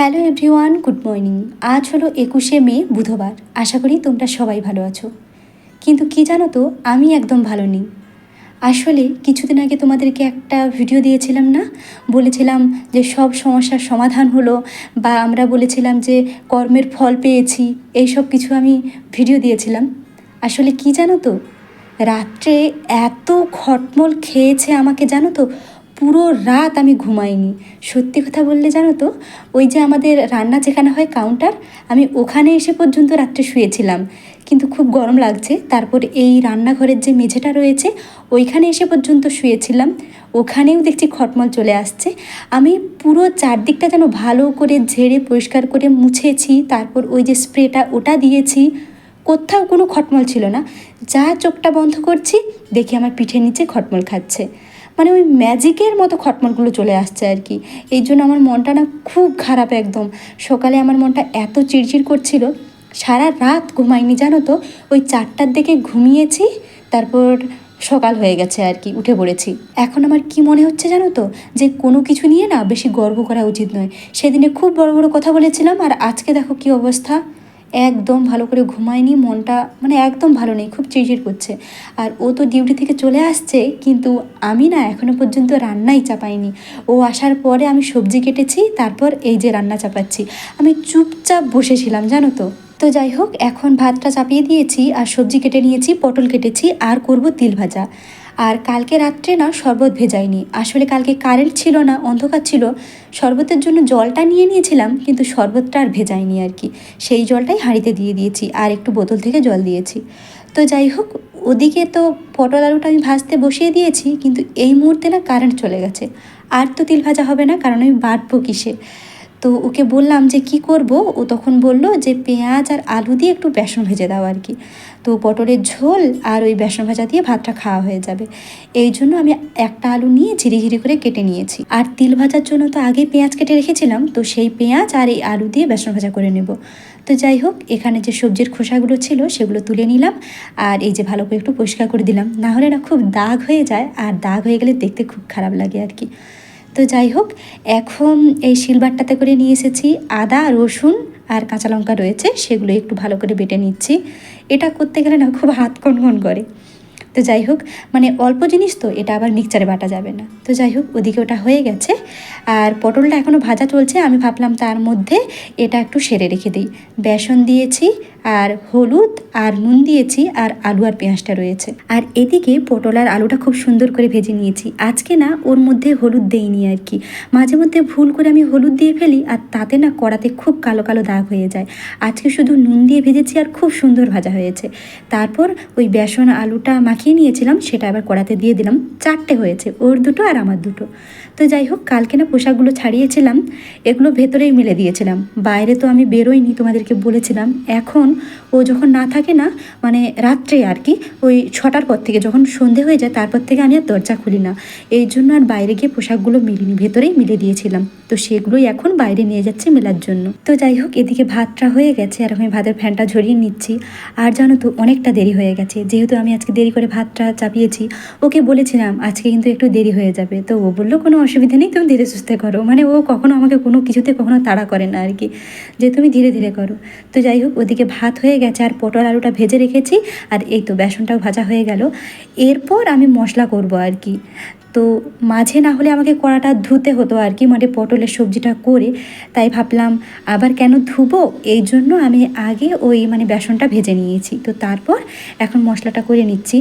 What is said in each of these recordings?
Hello everyone, good morning. আজ হলো একুশে মে, বুধবার। আশা করি তোমরা সবাই ভালো আছো। কিন্তু কি জানো তো, আমি একদম ভালো নেই। আসলে কিছুদিন আগে তোমাদেরকে একটা ভিডিও দিয়েছিলাম না? বলেছিলাম যে সব সমস্যার সমাধান হলো, বা আমরা বলেছিলাম যে কর্মের ফল পেয়েছি, এইসব কিছু আমি ভিডিও দিয়েছিলাম। আসলে কি জানো তো, রাত্রে এত খটমল খেয়েছে আমাকে, জানো তো পুরো রাত আমি ঘুমাইনি। সত্যি কথা বললে জানো তো, ওই যে আমাদের রান্না যেখানে হয় কাউন্টার আমি ওখানে এসে পর্যন্ত রাত্রে শুয়েছিলাম। কিন্তু খুব গরম লাগছে, তারপর এই রান্নাঘরের যে মেঝেটা রয়েছে, ওইখানে এসে পর্যন্ত শুয়েছিলাম। ওখানেও দেখছি খটমল চলে আসছে। আমি পুরো চারদিকটা যেন ভালো করে ঝেড়ে পরিষ্কার করে মুছেছি, তারপর ওই যে স্প্রেটা ওটা দিয়েছি। কোথাও কোনো খটমল ছিল না। যা চোখটা বন্ধ করছি, দেখি আমার পিঠের নিচে খটমল খাচ্ছে। মানে ওই ম্যাজিকের মতো খটমটগুলো চলে আসছে আর কি। এই জন্য আমার মনটা না খুব খারাপ একদম। সকালে আমার মনটা এত চিড়চিড় করছিল, সারা রাত ঘুমাইনি, জানো তো? ওই চারটার দিকে ঘুমিয়েছি, তারপর সকাল হয়ে গেছে আর কি, উঠে পড়েছি। এখন আমার কি মনে হচ্ছে জানো তো? যে কোনো কিছু নিয়ে না বেশি গর্ব করা উচিত নয়। সেদিনে খুব বড় বড় কথা বলেছিলাম, আর আজকে দেখো কি অবস্থা। একদম ভালো করে ঘুমায়নি, মনটা মানে একদম ভালো নেই, খুব চিড়চিড় করছে। আর ও তো ডিউটি থেকে চলে আসছে, কিন্তু আমি না এখনও পর্যন্ত রান্নাই চাপাইনি। ও আসার পরে আমি সবজি কেটেছি, তারপর এই যে রান্না চাপাচ্ছি। আমি চুপচাপ বসেছিলাম, জানো তো। তো যাই হোক, এখন ভাতটা চাপিয়ে দিয়েছি, আর সবজি কেটে নিয়েছি, পটল কেটেছি, আর করব তিল ভাজা। আর কালকে রাত্রে না শরবত ভেজাইনি আসলে কালকে কারেন্ট ছিল না, অন্ধকার ছিল। শরবতের জন্য জলটা নিয়ে নিয়েছিলাম, কিন্তু শরবতটা আর ভেজাইনি আর কি। সেই জলটাই হাঁড়িতে দিয়ে দিয়েছি আর একটু বোতল থেকে জল দিয়েছি। তো যাই হোক, ওদিকে তো পটল আলুটা আমি ভাজতে বসিয়ে দিয়েছি, কিন্তু এই মুহূর্তে না কারেন্ট চলে গেছে। আর তো তিল ভাজা হবে না, কারণ আমি বাটবো কিসে? তো ওকে বললাম যে, কি করব? ও তখন বলল যে, পেঁয়াজ আর আলু দিয়ে একটু বেসন ভেজে দাও আর কি। তো পটলের ঝোল আর ওই বেসন ভাজা দিয়ে ভাতটা খাওয়া হয়ে যাবে। এই জন্য আমি একটা আলু নিয়ে ঝিরি ঝিরি করে কেটে নিয়েছি। আর তিল ভাজার জন্য তো আগেই পেঁয়াজ কেটে রেখেছিলাম, তো সেই পেঁয়াজ আর এই আলু দিয়ে বেসন ভাজা করে নেব। তো যাই হোক, এখানে যে সবজির খোসাগুলো ছিল সেগুলো তুলে নিলাম আর এই যে ভালো করে একটু পরিষ্কার করে দিলাম। না হলে না খুব দাগ হয়ে যায়, আর দাগ হয়ে গেলে দেখতে খুব খারাপ লাগে আর কি। তো যাই হোক, এখন এই সিলভারটাতে করে নিয়ে এসেছি আদা, রসুন আর কাঁচা লঙ্কা রয়েছে, সেগুলো একটু ভালো করে বেটে নিচ্ছি। এটা করতে গেলে না খুব হাত কনকন করে। তো যাই হোক মানে অল্প জিনিস তো, এটা আবার মিক্সচারে বাটা যাবে না। তো যাই হোক, ওদিকে ওটা হয়ে গেছে। আর পটলটা এখনও ভাজা চলছে, আমি ভাবলাম তার মধ্যে এটা একটু সেরে রেখে দিই। বেসন দিয়েছি, আর হলুদ, আর নুন দিয়েছি, আর আলু আর পেঁয়াজটা রয়েছে। আর এদিকে পটল আর আলুটা খুব সুন্দর করে ভেজে নিয়েছি। আজকে না, ওর মধ্যে হলুদ দেইনি আর কি। মাঝে মধ্যে ভুল করে আমি হলুদ দিয়ে ফেলি, আর তাতে না কড়াতে খুব কালো কালো দাগ হয়ে যায়। আজকে শুধু নুন দিয়ে ভেজেছি, আর খুব সুন্দর ভাজা হয়েছে। তারপর ওই বেসন, আলুটা মাখিয়ে নিয়েছিলাম সেটা আবার কড়াতে দিয়ে দিলাম। চারটে হয়েছে ওর দুটো আর আমার দুটো। তো যাই হোক, কালকে না পোশাকগুলো ছাড়িয়েছিলাম, এগুলো ভেতরেই মেলে দিয়েছিলাম। বাইরে তো আমি বেরোইনি তোমাদেরকে বলেছিলাম। এখন ও যখন না থাকে না মানে রাত্রে আর কি, ওই ছটার পর থেকে যখন সন্ধে হয়ে যায়, তারপর থেকে আমি আর দরজা খুলি না। এই জন্য আর বাইরে গিয়ে পোশাকগুলো মিলিনি, ভেতরেই মিলে দিয়েছিলাম। তো সেগুলোই এখন বাইরে নিয়ে যাচ্ছে মেলার জন্য। তো যাই হোক, এদিকে ভাতটা হয়ে গেছে, আর আমি ভাতের ফ্যানটা ঝরিয়ে নিচ্ছি। আর জানো তো, অনেকটা দেরি হয়ে গেছে। যেহেতু আমি আজকে দেরি করে ভাতটা চাপিয়েছি, ওকে বলেছিলাম, আজকে কিন্তু একটু দেরি হয়ে যাবে। তো ও বলল, কোনো অসুবিধা নেই, তুমি ধীরে সুস্থে করো। মানে ও কখনো আমাকে কোনো কিছুতে কখনো তাড়া করে না আর কি, যে তুমি ধীরে ধীরে করো। তো যাই হোক, ওদিকে ভাত হয়ে গেছে আর পটল আলুটা ভেজে রেখেছি আর এই তো বেসনটাও ভাজা হয়ে গেল। এরপর আমি মশলা করব আর কি। তো মাঝে না হলে আমাকে কড়াটা ধুতে হতো আর কি মানে পটলের সবজিটা করে, তাই ভাবলাম আবার কেন ধুবো? এই জন্য আমি আগে ওই মানে বেসনটা ভেজে নিয়েছি। তো তারপর এখন মশলাটা করে নিচ্ছি।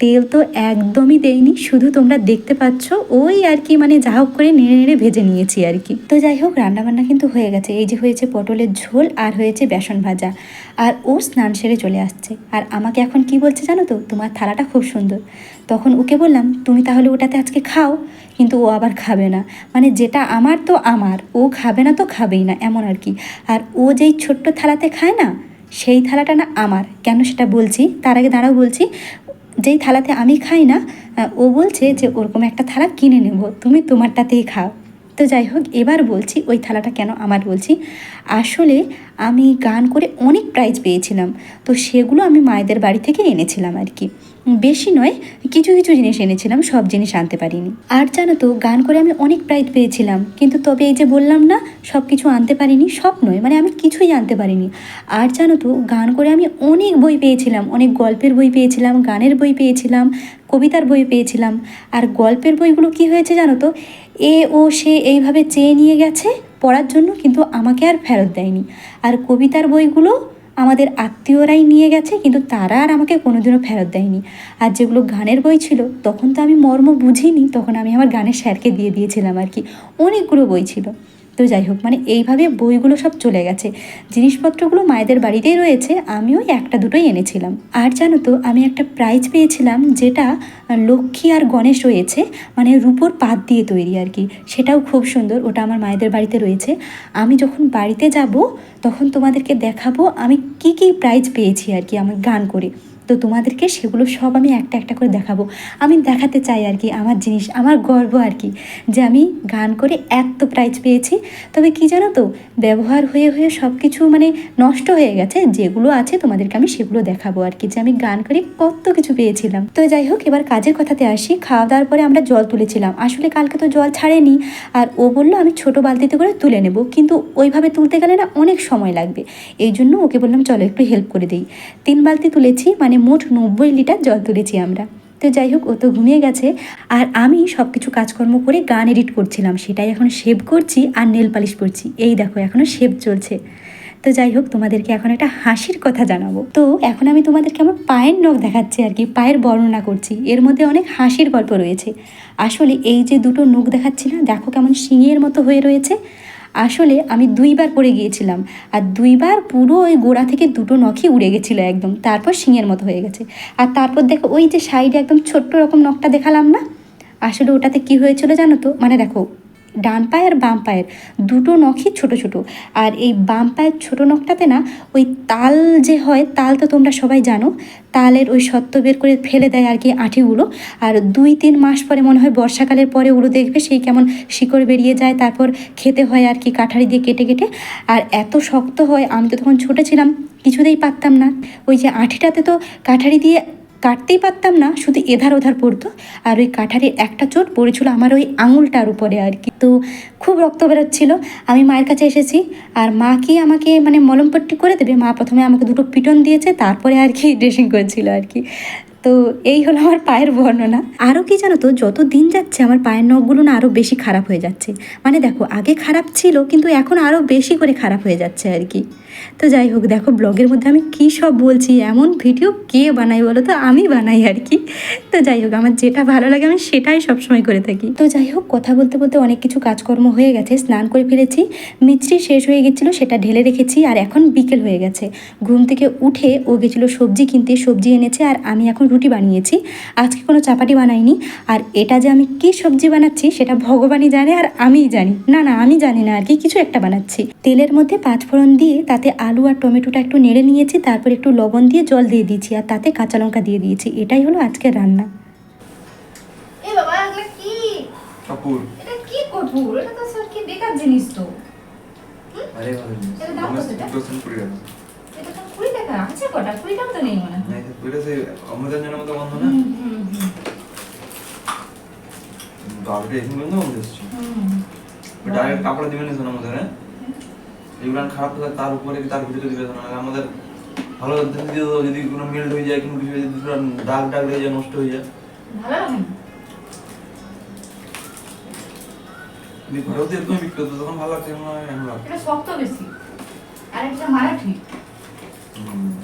তেল তো একদমই দেয়নি শুধু তোমরা দেখতে পাচ্ছ, ওই আর কি মানে যা হোক করে নেড়ে নেড়ে ভেজে নিয়েছি আর কি। তো যাই হোক, রান্নাবান্না কিন্তু হয়ে গেছে। এই যে হয়েছে পটলের ঝোল আর হয়েছে বেসন ভাজা। আর ও স্নান সেরে চলে আসছে। আর আমাকে এখন কি বলছে জানো তো? তোমার থালাটা খুব সুন্দর। তখন ওকে বললাম, তুমি তাহলে ওটাতে আজকে খাও। কিন্তু ও আবার খাবে না। মানে যেটা আমার তো আমার। ও খাবে না তো খাবেই না, এমন আর কি। আর ও যেই ছোট্ট থালাতে খায় না, সেই থালাটা না আমার। কেন সেটা বলছি? তার আগে দাঁড়াও বলছি। যেই থালাতে আমি খাই না ও বলছে যে ওরকম একটা থালা কিনে নেব, তুমি তোমারটাতেই খাও। তো যাই হোক, এবার বলছি ওই থালাটা কেন আমার বলছি? আসলে আমি গান করে অনেক প্রাইজ পেয়েছিলাম। তো সেগুলো আমি মায়েদের বাড়ি থেকে এনেছিলাম আর কি। বেশি নয়, কিছু কিছু জিনিস এনেছিলাম, সব জিনিস আনতে পারিনি। আর জানো তো, গান করে আমি অনেক প্রাইজ পেয়েছিলাম। কিন্তু তবে এই যে বললাম না, সব কিছু আনতে পারিনি, সব নয় মানে আমি কিছুই আনতে পারিনি। আর জানো তো, গান করে আমি অনেক বই পেয়েছিলাম, অনেক গল্পের বই পেয়েছিলাম, গানের বই পেয়েছিলাম, কবিতার বই পেয়েছিলাম। আর গল্পের বইগুলো কি হয়েছে জানো তো, এ, ও, সে এইভাবে চেয়ে নিয়ে গেছে পড়ার জন্য কিন্তু আমাকে আর ফেরত দেয়নি। আর কবিতার বইগুলো আমাদের আত্মীয়রাই নিয়ে গেছে, কিন্তু তারা আর আমাকে কোনোদিনও ফেরত দেয়নি। আর যেগুলো গানের বই ছিল, তখন তো আমি মর্ম বুঝিনি, তখন আমি আমার গানের স্যারকে দিয়ে দিয়েছিলাম আর কি। অনেকগুলো বই ছিল। তো যাই হোক মানে এইভাবে বইগুলো সব চলে গেছে। জিনিসপত্রগুলো মায়েদের বাড়িতেই রয়েছে, আমিও একটা দুটোই এনেছিলাম। আর জানো তো, আমি একটা প্রাইজ পেয়েছিলাম যেটা লক্ষ্মী আর গণেশ রয়েছে মানে রূপোর পাত দিয়ে তৈরি আর কি। সেটাও খুব সুন্দর, ওটা আমার মায়েদের বাড়িতে রয়েছে। আমি যখন বাড়িতে যাব, তখন তোমাদেরকে দেখাবো আমি কি কি প্রাইজ পেয়েছি আর কি, আমার গান করে। তো তোমাদেরকে সেগুলো সব আমি একটা একটা করে দেখাবো। আমি দেখাতে চাই আর কি আমার জিনিস, আমার গর্ব আর কি যে আমি গান করে এত প্রাইজ পেয়েছি। তবে কি জানো তো, ব্যবহার হয়ে হয়ে সব কিছু মানে নষ্ট হয়ে গেছে, যেগুলো আছে তোমাদেরকে আমি সেগুলো দেখাবো আর কি, যে আমি গান করে কত কিছু পেয়েছিলাম। তো যাই হোক, এবার কাজের কথাতে আসি, খাওয়া দাওয়ার পরে আমরা জল তুলেছিলাম। আসলে কালকে তো জল ছাড়েনি, আর ও বলল আমি ছোট বালতিতে করে তুলে নেব, কিন্তু ওইভাবে তুলতে গেলে না অনেক সময় লাগবে। এই জন্য ওকে বললাম, চলো একটু হেল্প করে দিই। তিন বালতি তুলেছি মানে মোট নব্বই লিটার জল তুলেছি আমরা। তো যাই হোক, ও তো ঘুমিয়ে গেছে। আর আমি সব কিছু কাজকর্ম করে গান এডিট করছিলাম, সেটাই এখন শেভ করছি আর নেল পালিশ করছি। এই দেখো এখনও সেভ চলছে। তো যাই হোক, তোমাদেরকে এখন একটা হাসির কথা জানাব। তো এখন আমি তোমাদেরকে আমার পায়ের নখ দেখাচ্ছি আর কি, পায়ের বর্ণনা করছি। এর মধ্যে অনেক হাসির গল্প রয়েছে। আসলে এই যে দুটো নখ দেখাচ্ছি না, দেখো কেমন শিঙের মতো হয়ে রয়েছে। আসলে আমি দুইবার পড়ে গিয়েছিলাম আর দুইবার পুরো ওই গোড়া থেকে দুটো নখই উড়ে গেছিল একদম। তারপর শিঙের মতো হয়ে গেছে। আর তারপর দেখো ওই যে সাইডে একদম ছোট্ট রকম নখটা দেখালাম না? আসলে ওটাতে কি হয়েছিল জানো তো? মানে দেখো ডান পায়ে আর বাম পায়ের দুটো নখই ছোট ছোট। আর এই বাম পায়ের ছোট নখটাতে না, ওই তাল যে হয়, তাল তো তোমরা সবাই জানো, তালের ওই সত্ত্ব বের করে ফেলে দেয় আর কি আঠিগুলো আর দুই তিন মাস পরে মনে হয় বর্ষাকালের পরে ওগুলো দেখবে, সেই কেমন শিকড় বেরিয়ে যায়, তারপর খেতে হয় আর কি কাঠারি দিয়ে কেটে কেটে। আর এত শক্ত হয়, আমি তো তখন ছোটো ছিলাম, কিছুতেই পারতাম না। ওই যে আঠিটাতে তো কাঠারি দিয়ে কাটতেই পারতাম না, শুধু এধার ওধার পড়তো। আর ওই কাঠারির একটা চোট পড়েছিল আমার ওই আঙুলটার উপরে আর কি। তো খুব রক্ত বেরোচ্ছিল। আমি মায়ের কাছে এসেছি আর মা কি আমাকে মানে মলমপট্টি করে দেবে? মা প্রথমে আমাকে দুটো পিটন দিয়েছে, তারপরে আর কি ড্রেসিং করেছিল আর কি। তো এই হলো আমার পায়ের বর্ণনা। আরও কি জানো তো, যত দিন যাচ্ছে আমার পায়ের নখগুলো না আরও বেশি খারাপ হয়ে যাচ্ছে। মানে দেখো, আগে খারাপ ছিল, কিন্তু এখন আরও বেশি করে খারাপ হয়ে যাচ্ছে আর কি। তো যাই হোক, দেখো, ব্লগের মধ্যে আমি কী সব বলছি, এমন ভিডিও কে বানাই বলো তো? আমি বানাই আর কি। তো যাই হোক, আমার যেটা ভালো লাগে আমি সেটাই সবসময় করে থাকি। তো যাই হোক, কথা বলতে বলতে অনেক কিছু কাজকর্ম হয়ে গেছে, স্নান করে ফেলেছি। মিচড়ি শেষ হয়ে গেছিল, সেটা ঢেলে রেখেছি, আর এখন বিকেল হয়ে গেছে। ঘুম থেকে উঠে ও গেছিল সবজি কিনতে, সবজি এনেছে, আর আমি এখন রুটি বানিয়েছি। আজকে কোনো চাপাটি বানাইনি। আর এটা যে আমি কি সবজি বানাচ্ছি সেটা ভগবানই জানে আর আমিই জানি। না না আমি জানি না আর কি কিছু একটা বানাচ্ছি। তেলের মধ্যে পাঁচফোড়ন দিয়ে তাতে আলু আর টমেটোটা একটু নেড়ে নিয়েছি তারপর একটু লবণ দিয়ে জল দিয়ে দিয়েছি আর তাতে কাঁচা লঙ্কা দিয়ে দিয়েছি। এটাই হলো আজকের রান্না। এ বাবা এগুলা কি? কাপুর এটা কি কঠোর এটা তো স্যার কি বেকার জিনিস তো। আরে ভালো জিনিস এর দাম কত টাকা আছে কটা? কুড়ি তো নেই মনে হয়। না এটা কইরা সে অমৃতাঞ্জনের মতো বন্ধ না? বাবুটা এখন বন্ধ বন্ধ এসছে ডাইরেক্ট কাপড় দিবেন না সোনার হ্যাঁ? এগুলো খারাপ থাকে তার উপরে তার ভিতরে দিবে না আমাদের ভালো দিয়ে যদি কোনো মেল্ট হয়ে যায় কোনো কিছু যদি দাগ দাগ হয়ে যায় নষ্ট হয়ে যায়। ভালো লাগে না? ঘরেও তো এরকম বিক্রি হতো তখন ভালো লাগছে এখন আর এটা শক্ত বেশি। আর এটা মারাঠি। হুম। ওই সঙ্গে স্বাদ পেয়েছ এবার সোনা সন্ধ্যাবেলাটা মাঝে মাঝে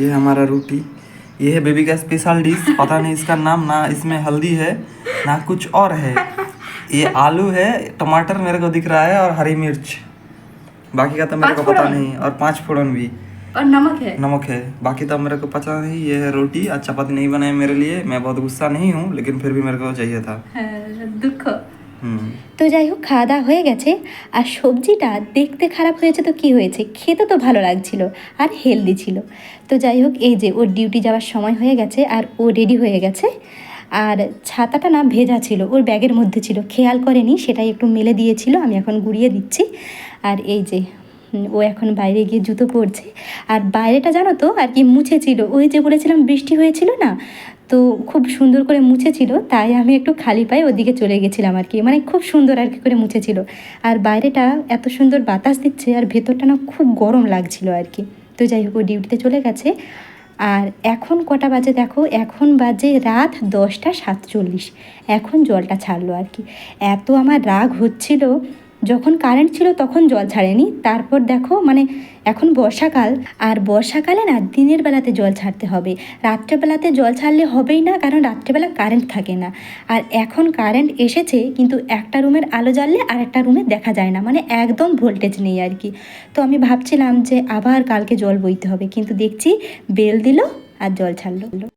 ये हमारा रोटी। ये है बेबी का स्पेशल डिश पता नहीं इसका नाम ना इसमें हल्दी है ना कुछ और है। ये आलू है टमाटर मेरे को दिख रहा है और हरी मिर्च। बाकी का तो मेरे को पता नहीं और पाँच फोड़न भी। और नमक है? नमक है। बाकी तो मेरे को पता नहीं ये है रोटी। आज चपाती नहीं बनाए मेरे लिए। मैं बहुत गुस्सा नहीं हूँ लेकिन फिर भी मेरे को चाहिए था। दुख। তো যাই হোক, খাওয়া দাওয়া হয়ে গেছে। আর সবজিটা দেখতে খারাপ হয়েছে তো কি হয়েছে? খেতে তো ভালো লাগছিল আর হেলদি ছিল। তো যাই হোক, এই যে ওর ডিউটি যাওয়ার সময় হয়ে গেছে আর ও রেডি হয়ে গেছে। আর ছাতাটা না ভেজা ছিল, ওর ব্যাগের মধ্যে ছিল। খেয়াল করেনি, সেটাই একটু মেলে দিয়েছিল, আমি এখন গুড়িয়ে দিচ্ছি। আর এই যে ও এখন বাইরে গিয়ে জুতো পরছে। আর বাইরেটা জানো তো আর কি মুছেছিল, ওই যে বলেছিলাম বৃষ্টি হয়েছিল না তো খুব সুন্দর করে মুছেছিল, তাই আমি একটু খালি পায়ে ওদিকে চলে গেছিলাম আর কি। মানে খুব সুন্দর আর কি করে মুছেছিল। আর বাইরেটা এত সুন্দর বাতাস দিচ্ছে আর ভেতরটা না খুব গরম লাগছিল আর কি। তো যাই হোক, ও ডিউটিতে চলে গেছে। আর এখন কটা বাজে দেখো? এখন বাজে রাত দশটা সাতচল্লিশ। এখন জলটা ছাড়লো আর কি। এত আমার রাগ হচ্ছিল যখন কারেন্ট ছিল তখন জল ছাড়েনি। তারপর দেখো মানে এখন বর্ষাকাল, আর বর্ষাকালে না দিনের বেলাতে জল ছাড়তে হবে। রাত্রেবেলাতে জল ছাড়লে হবেই না, কারণ রাত্রেবেলা কারেন্ট থাকে না। আর এখন কারেন্ট এসেছে, কিন্তু একটা রুমের আলো জ্বাললে আর একটা রুমে দেখা যায় না। মানে একদম ভোল্টেজ নেই আর কি। তো আমি ভাবছিলাম যে আবার কালকে জল বইতে হবে, কিন্তু দেখছি বেল দিল আর জল ছাড়লো।